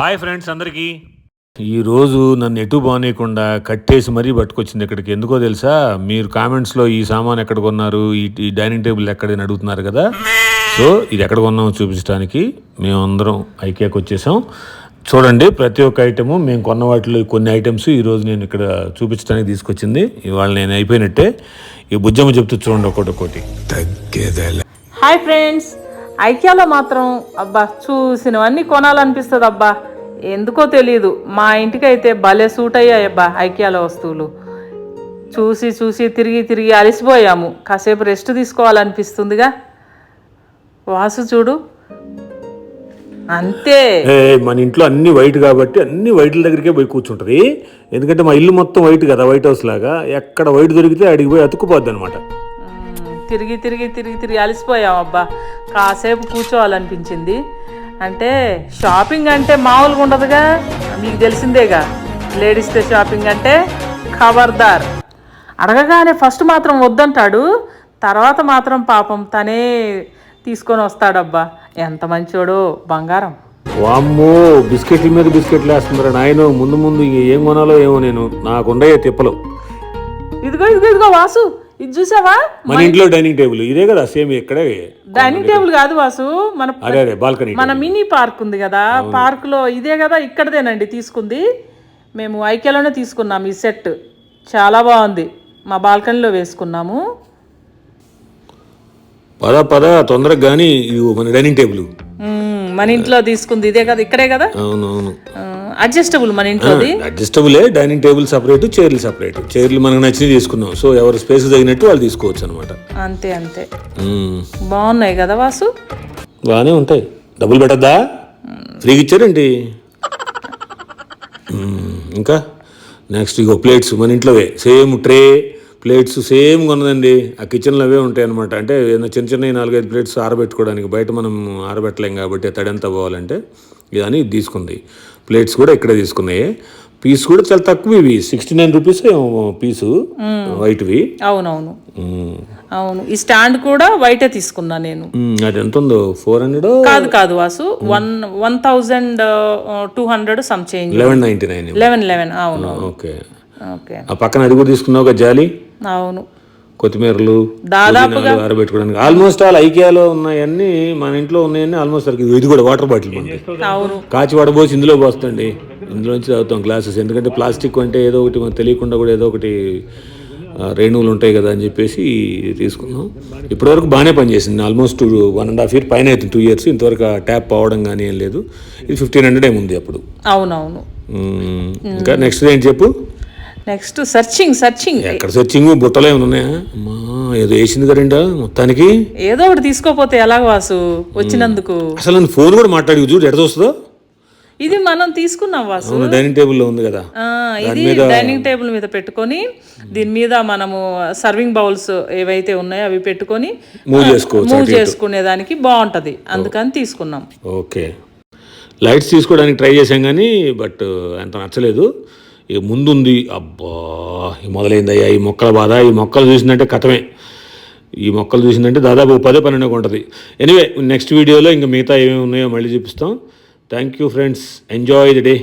Hi friends అందరికీ. ఈరోజు నన్ను ఎటు బానేయకుండా కట్టేసి మరీ పట్టుకొచ్చింది ఇక్కడికి. ఎందుకో తెలుసా? మీరు కామెంట్స్లో ఈ సామాన్ ఎక్కడ కొన్నారు? ఈ డైనింగ్ టేబుల్ ఎక్కడని అడుగుతున్నారు కదా? సో ఇది ఎక్కడ కొన్నామో చూపించడానికి మేమందరం ఐకేకి వచ్చేసాం. చూడండి ప్రతి ఒక్క ఐటము మేము కొన్న వాటిలో కొన్ని ఐటమ్స్ ఈరోజు నేను ఇక్కడ చూపించడానికి తీసుకొచ్చింది. ఇవాళ నేను అయిపోయినట్టే. ఈ బుజ్జమ్మ చెప్తూ చూడండి ఒకటి ఒకటి. హాయ్ ఫ్రెండ్స్ ఐక్యాలో మాత్రం అబ్బా చూసినవన్నీ కొనాలనిపిస్తుంది అబ్బా ఎందుకో తెలియదు మా ఇంటికి అయితే భలే సూట్ అయ్యాయి అబ్బా ఐక్యాలో వస్తువులు. చూసి చూసి తిరిగి తిరిగి అలసిపోయాము. కాసేపు రెస్ట్ తీసుకోవాలనిపిస్తుందిగా. వాసు చూడు. అంతే. మన ఇంట్లో అన్ని వైట్ కాబట్టి అన్ని వైట్ల దగ్గరికే పోయి కూర్చుంటది. ఎందుకంటే మా ఇల్లు మొత్తం వైట్ కదా వైట్ హౌస్ లాగా. ఎక్కడ వైట్ దొరికితే అడిగి పోయి అతుక్కుపోద్ది అనమాట. తిరిగి తిరిగి తిరిగి తిరిగి అలసిపోయాం అబ్బా. కాసేపు కూర్చోవాలనిపించింది. అంటే షాపింగ్ అంటే మామూలుగా ఉండదుగా? మీకు తెలిసిందేగా? లేడీస్తో షాపింగ్ అంటే ఖబర్దార్. అడగగానే ఫస్ట్ మాత్రం వద్దంటాడు తర్వాత మాత్రం పాపం తనే తీసుకొని వస్తాడబ్బా. ఎంత మంచోడో బంగారం. వామ్మో బిస్కెట్ల మీద బిస్కెట్లు వేస్తున్నారు నాయన? ముందు ముందు ఏం కొనాలో ఏమో నేను. నాకుండయే తిప్పలు. ఇదిగో ఇదిగో ఇదిగో వాసు. ఇది చూసావా? మన ఇంట్లో డైనింగ్ టేబుల్ ఇదే కదా సేమ్ ఇక్కడే. డైనింగ్ టేబుల్ కాదు వాసు మన బాల్కనీ మన మినీ పార్క్ ఉంది కదా పార్క్లో ఇదే కదా ఇక్కడదేనండి తీసుకుంది. మేము ఐక్యలోనే తీసుకున్నాం ఈ సెట్. చాలా బాగుంది. మా బాల్కనీలో వేసుకున్నాము. పద పద తొందరగా కానీ మన డైనింగ్ టేబుల్. మన ఇంట్లో తీసుకుంది ఇదే కదా ఇక్కడే కదా? అవునవును. అడ్జస్టబుల్ మన ఇంట్లోది అడ్జస్టబులే డైనింగ్ టేబుల్ సపరేట్ చైర్లు సపరేట్. చైర్లు మనకు నచ్చినవి తీసుకున్నాం సో ఎవరు స్పేస్ తగినట్టు వాళ్ళు తీసుకోవచ్చు అనమాట అంతే అంతే. బాగున్నాయి కదా వాసు? బాగానే ఉంటాయి. డబ్బులు పెట్టద్దా? ఫ్రీగా ఇచ్చారేంటి? మ్మ్. ఇంకా? నెక్స్ట్ ఇగో ప్లేట్స్ మన ఇంట్లోవే. సేమ్ ట్రే ప్లేట్స్ సేమ్ కొన్నదండి. ఆ కిచెన్లో అవే ఉంటాయి అనమాట అంటే ఏదైనా చిన్న చిన్న నాలుగైదు ప్లేట్స్ ఆరబెట్టుకోవడానికి బయట మనం ఆరబెట్టలేం కాబట్టి తడంతా పోవాలంటే. ఇదని ఇది తీసుకుంది. ప్లేట్స్ కూడా ఇక్కడే తీసుకున్నాయి. పీస్ కూడా చాలా తక్కువ ఇవి. సిక్స్టీ నైన్ రూపీస్ పీసు వైట్వి అవునవును. అవును. ఈ స్టాండ్ కూడా వైటే తీసుకున్నా నేను. అది ఎంత ఉందో? ఫోర్ హండ్రెడ్ కాదు కాదు Vasu. One one thousand two hundred sum change eleven ninety nine eleven eleven అవును. ఓకే. ఓకే. ఆ పక్కన అది కూడా తీసుకున్నావు జాలి? అవును. కొత్తిమీరలు దాదాపుగా ఆరబెట్టుకోవడానికి. ఆల్మోస్ట్ ఆల్ ఐకియాలో ఉన్నాయన్నీ మన ఇంట్లో ఉన్నాయన్నీ ఆల్మోస్ట్ సరికి ఇది కూడా వాటర్ బాటిల్ మనకి అవును. కాచి వడబోసి ఇందులో పోస్తండి. ఇందులో నుంచి తాగుతాం గ్లాసెస్ ఎందుకంటే ప్లాస్టిక్ అంటే ఏదో ఒకటి మనకు తెలియకుండా కూడా ఏదో ఒకటి రేణువులు ఉంటాయి కదా అని చెప్పేసి తీసుకున్నాం. ఇప్పటివరకు బాగానే పనిచేసింది. Almost one and half year పైన అవుతుంది. టూ ఇయర్స్ ఇంతవరకు ఆ ట్యాప్ పోవడం కానీ ఏం లేదు. ఇది ఫిఫ్టీన్ హండ్రెడ్ ఏముంది అప్పుడు. అవునవును. ఇంకా నెక్స్ట్ ఏంటి చెప్పు? నెక్స్ట్ సర్చింగ్ సర్చింగ్ ఎక్కడ సర్చింగ్ బుట్టలు ఏమైనా ఉన్నాయా? అమ్మా ఏదో వేసింది కదండా మొత్తానికి. ఏదో ఒకటి తీసుకోపోతే ఎలాగ వాసు వచ్చినందుకు. అసలు ఫోన్ కూడా మాట్లాడి చూడు ఎక్కడ వస్తుందో ఇది మనం తీసుకున్నాం వాసు. డైనింగ్ టేబుల్లో ఉంది కదా. ఇది డైనింగ్ టేబుల్ మీద పెట్టుకొని దీని మీద మనము సర్వింగ్ బౌల్స్ ఏవైతే ఉన్నాయో అవి పెట్టుకొని మూవ్ చేసుకోవచ్చు మూవ్ చేసుకునే దానికి బాగుంటది. అందుకని తీసుకున్నాం. ఓకే. లైట్స్ తీసుకోవడానికి ట్రై చేశాం కానీ బట్ అంత నచ్చలేదు. ఇక ముందుంది? అబ్బా మొదలైందయ్యా ఈ మొక్కల బాధ ఈ మొక్కలు చూసిందంటే కథమే. ఈ మొక్కలు చూసిందంటే దాదాపు పదే పన్నెండు ఉంటుంది ఎనీవే నెక్స్ట్ వీడియోలో ఇంకా మిగతా ఏమేమి ఉన్నాయో మళ్ళీ చూపిస్తాం. Thank you friends enjoy the day